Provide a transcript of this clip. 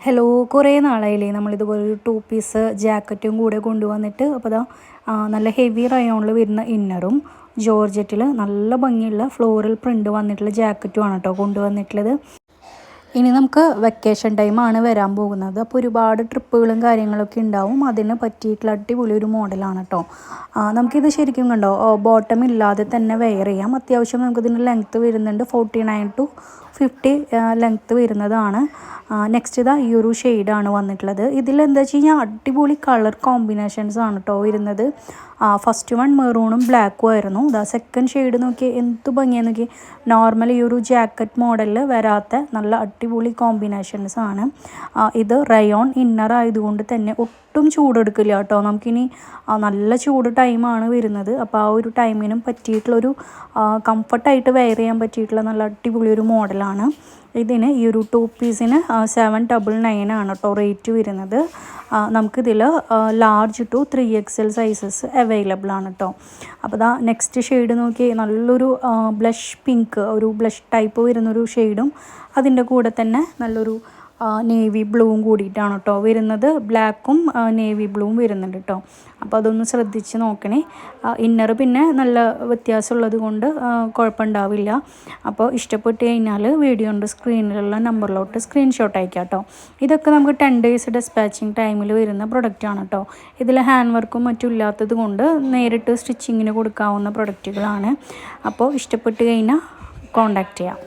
Hello കുറേ നാളായില്ലേ നമ്മളിതുപോലെ ഒരു to piece ജാക്കറ്റും കൂടെ കൊണ്ടുവന്നിട്ട് അപ്പോൾ അതാ നല്ല ഹെവി റയോണിൽ വരുന്ന ഇന്നറും ജോർജറ്റിൽ നല്ല ഭംഗിയുള്ള ഫ്ലോറൽ പ്രിന്റ് വന്നിട്ടുള്ള ജാക്കറ്റും ആണ് കേട്ടോ കൊണ്ടുവന്നിട്ടുള്ളത്. ഇനി നമുക്ക് വെക്കേഷൻ ടൈമാണ് വരാൻ പോകുന്നത്. അപ്പോൾ ഒരുപാട് ട്രിപ്പുകളും കാര്യങ്ങളൊക്കെ ഉണ്ടാവും. അതിന് പറ്റിയിട്ടുള്ള അടിപൊളി ഒരു മോഡലാണ് കേട്ടോ നമുക്കിത് ശരിക്കും കണ്ടോ? ബോട്ടം ഇല്ലാതെ തന്നെ വെയർ ചെയ്യാം. അത്യാവശ്യം നമുക്കിതിന് ലെങ്ത്ത് വരുന്നുണ്ട്. Forty nine to fifty length വരുന്നതാണ്. നെക്സ്റ്റ് ഇതാ ഈ ഒരു ഷെയ്ഡാണ് വന്നിട്ടുള്ളത്. ഇതിൽ എന്താ വെച്ച് കഴിഞ്ഞാൽ അടിപൊളി കളർ കോമ്പിനേഷൻസ് ആണ് കേട്ടോ വരുന്നത്. ഫസ്റ്റ് വൺ മെറൂണും ബ്ലാക്കും ആയിരുന്നു. ഇതാ സെക്കൻഡ് ഷെയ്ഡ് നോക്കി എന്ത് ഭംഗിയാന്ന് നോക്കി നോർമൽ ഈ ഒരു ജാക്കറ്റ് മോഡലിൽ വരാത്ത നല്ല അടിപൊളി കോമ്പിനേഷൻസ് ആണ്. ഇത് റയോൺ ഇന്നർ ആയതുകൊണ്ട് തന്നെ ഒട്ടും ചൂടെടുക്കില്ല കേട്ടോ നമുക്കിനി നല്ല ചൂട് ടൈമാണ് വരുന്നത്. അപ്പോൾ ആ ഒരു ടൈമിനും പറ്റിയിട്ടുള്ളൊരു കംഫർട്ടായിട്ട് വെയർ ചെയ്യാൻ പറ്റിയിട്ടുള്ള നല്ല അടിപൊളി ഒരു മോഡലാണ് ഇതിന് ഈ ഒരു ടു പീസിന് സെവൻ ഡബിൾ നയൻ ആണ് കേട്ടോ റേറ്റ് വരുന്നത്. നമുക്കിതിൽ large to three X L sizes available ആണ് കേട്ടോ. അപ്പോൾ ദാ നെക്സ്റ്റ് ഷെയ്ഡ് നോക്കി നല്ലൊരു ബ്ലഷ് പിങ്ക് ഒരു ബ്ലഷ് ടൈപ്പ് വരുന്നൊരു ഷെയ്ഡും അതിന്റെ കൂടെ തന്നെ നല്ലൊരു നേവി ബ്ലൂവും കൂടിയിട്ടാണ് കേട്ടോ വരുന്നത്. ബ്ലാക്കും നേവി ബ്ലൂവും വരുന്നുണ്ട് കേട്ടോ അപ്പോൾ അതൊന്ന് ശ്രദ്ധിച്ച് നോക്കണേ. ഇന്നർ പിന്നെ നല്ല വ്യത്യാസമുള്ളത് കൊണ്ട് കുഴപ്പമുണ്ടാവില്ല. അപ്പോൾ ഇഷ്ടപ്പെട്ട് കഴിഞ്ഞാൽ വീഡിയോന്റെ സ്ക്രീനിലുള്ള നമ്പറിലോട്ട് സ്ക്രീൻഷോട്ട് അയക്കാം കേട്ടോ ഇതൊക്കെ നമുക്ക് ടെൻ ഡേയ്സ് ഡെസ്പാച്ചിങ് ടൈമിൽ വരുന്ന പ്രൊഡക്റ്റാണ് കേട്ടോ ഇതിൽ ഹാൻഡ് വർക്കും മറ്റും ഇല്ലാത്തത് കൊണ്ട് നേരിട്ട് സ്റ്റിച്ചിങ്ങിന് കൊടുക്കാവുന്ന പ്രൊഡക്റ്റുകളാണ് അപ്പോൾ ഇഷ്ടപ്പെട്ട് കഴിഞ്ഞാൽ കോണ്ടാക്ട് ചെയ്യാം.